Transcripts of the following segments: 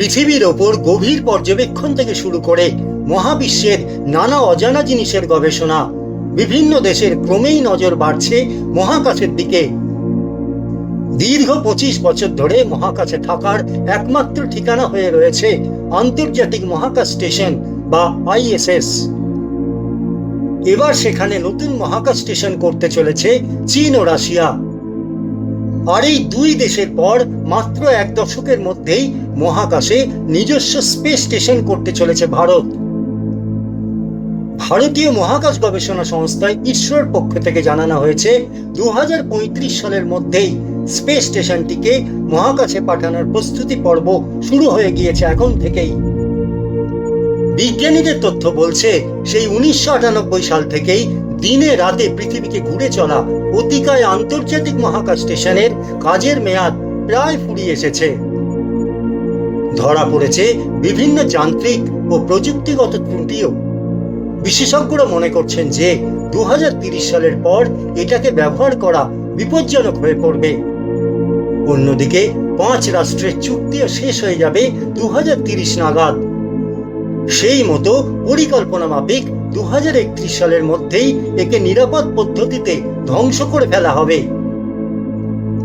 পৃথিবীর ওপর গভীর পর্যবেক্ষণ থেকে শুরু করে মহাবিশ্বের নানা অজানা জিনিসের গবেষণা। বিভিন্ন দেশের ক্রমেই নজর বাড়ছে মহাকাশের দিকে। দীর্ঘ পঁচিশ বছর ধরে মহাকাশে থাকার একমাত্র ঠিকানা হয়ে রয়েছে আন্তর্জাতিক মহাকাশ স্টেশন বা আইএসএস। এবার সেখানে নতুন মহাকাশ স্টেশন করতে চলেছে চীন ও রাশিয়া। আর এই দুই দেশের পর মাত্র এক দশকের মধ্যেই মহাকাশে নিজস্ব স্পেস স্টেশন করতে চলেছে ভারত। ভারতীয় মহাকাশ গবেষণা সংস্থায় ইসরোর পক্ষ থেকে জানানো হয়েছে দু হাজার পঁয়ত্রিশ সালের মধ্যেই স্পেস স্টেশনটিকে মহাকাশে পাঠানোর প্রস্তুতি পর্ব শুরু হয়ে গিয়েছে এখন থেকেই। বিজ্ঞানীদের তথ্য বলছে, সেই উনিশশো আটানব্বই সাল থেকেই দিনে রাতে পৃথিবীকে ঘুরে চলা অতিকায় আন্তর্জাতিক মহাকাশ স্টেশনের কাজের মেয়াদ প্রায় ফুরিয়ে এসেছে। ধরা পড়েছে বিভিন্ন যান্ত্রিক ও প্রযুক্তিগত ত্রুটিও। বিশেষজ্ঞরা মনে করছেন যে দু সালের পর এটাকে ব্যবহার করা বিপজ্জনক হয়ে পড়বে। অন্যদিকে পাঁচ রাষ্ট্রের চুক্তিও শেষ হয়ে যাবে দু নাগাদ। সেই মতো পরিকল্পনা মাফিক দু হাজার একত্রিশ সালের মধ্যেই একে নিরাপদ পদ্ধতিতে ধ্বংস করে ফেলা হবে।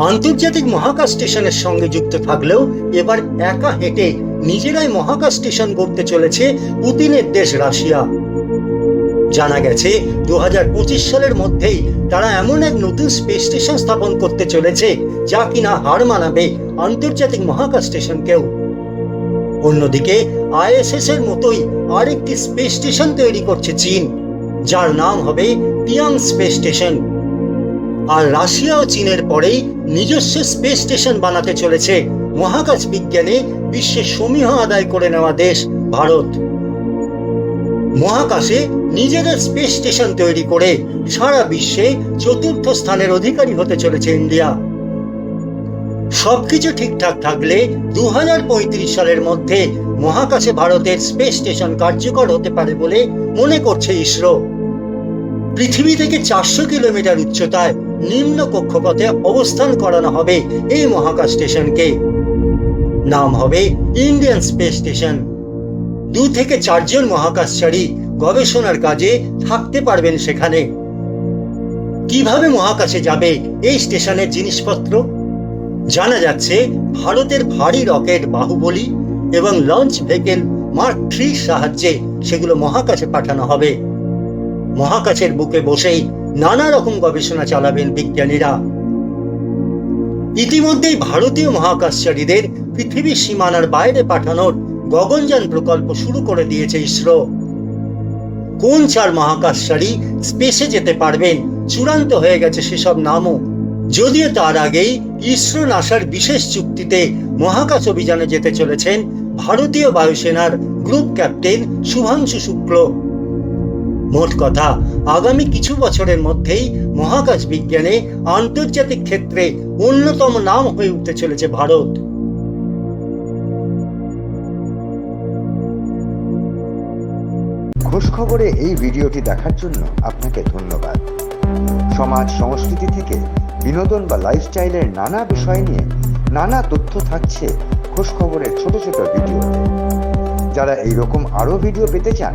আন্তর্জাতিক মহাকাশ স্টেশনের সঙ্গে যুক্ত থাকলেও এবার একা হেঁটে নিজেরাই মহাকাশ স্টেশন গড়তে চলেছে পুতিনের দেশ রাশিয়া। জানা গেছে দু হাজার পঁচিশ সালের মধ্যেই তারা এমন এক নতুন স্পেস স্টেশন স্থাপন করতে চলেছে যা কিনা হার মানাবে আন্তর্জাতিক মহাকাশ স্টেশনকেও। অন্যদিকে, আইএসএস এর মতোই আরেকটি স্পেস স্টেশন তৈরি করছে চীন, যার নাম হবে টিয়াং স্পেস স্টেশন। আর রাশিয়া ও চীনের পরেই নিজস্ব স্পেস স্টেশন বানাতে চলেছে মহাকাশ বিজ্ঞানে বিশ্বের সমীহ আদায় করে নেওয়া দেশ ভারত। মহাকাশে নিজেদের স্পেস স্টেশন তৈরি করে সারা বিশ্বে চতুর্থ স্থানের অধিকারী হতে চলেছে ইন্ডিয়া। সবকিছু ঠিকঠাক থাকলে দু হাজার পঁয়ত্রিশ সালের মধ্যে মহাকাশে ভারতের স্পেস স্টেশন কার্যকর হতে পারে বলে মনে করছে ইসরো। পৃথিবী থেকে চারশো কিলোমিটার উচ্চতায় নিম্ন কক্ষপথে অবস্থান করানো হবে এই মহাকাশ স্টেশনকে। নাম হবে ইন্ডিয়ান স্পেস স্টেশন। দু থেকে চারজন মহাকাশচারী গবেষণার কাজে থাকতে পারবেন সেখানে। কীভাবে মহাকাশে যাবে এই স্টেশনের জিনিসপত্র? জানা যাচ্ছে ভারতের ভারী রকেট বাহুবলী এবং লঞ্চ ভেহিকেল মার্ক থ্রির সাহায্যে সেগুলো মহাকাশে পাঠানো হবে। মহাকাশের বুকে বসেই নানা রকম গবেষণা চালাবেন বিজ্ঞানীরা। ইতিমধ্যেই ভারতীয় মহাকাশচারীদের পৃথিবীর সীমানার বাইরে পাঠানোর গগনযান প্রকল্প শুরু করে দিয়েছে ইসরো। কোন চার মহাকাশচারী স্পেসে যেতে পারবেন চূড়ান্ত হয়ে গেছে সেসব নামও। যদিও তার আগেই ইসরো নাসার বিশেষ চুক্তিতে মহাকাশ অভিযানে যেতে চলেছেন ভারতীয় বায়ুসেনার গ্রুপ ক্যাপ্টেন শুভাংশু শুক্ল। মোট কথা আগামী কিছু বছরের মধ্যেই মহাকাশ বিজ্ঞানে আন্তর্জাতিক ক্ষেত্রে অন্যতম নাম হয়ে উঠতে চলেছে ভারত। খোঁজ খবরে এই ভিডিওটি দেখার জন্য আপনাকে ধন্যবাদ। সমাজ সংস্কৃতি থেকে বিনোদন বা লাইফস্টাইলের নানা বিষয় নিয়ে নানা তথ্য থাকছে খোঁজ খবরের ছোট ছোট ভিডিওতে। যারা এইরকম আরও ভিডিও পেতে চান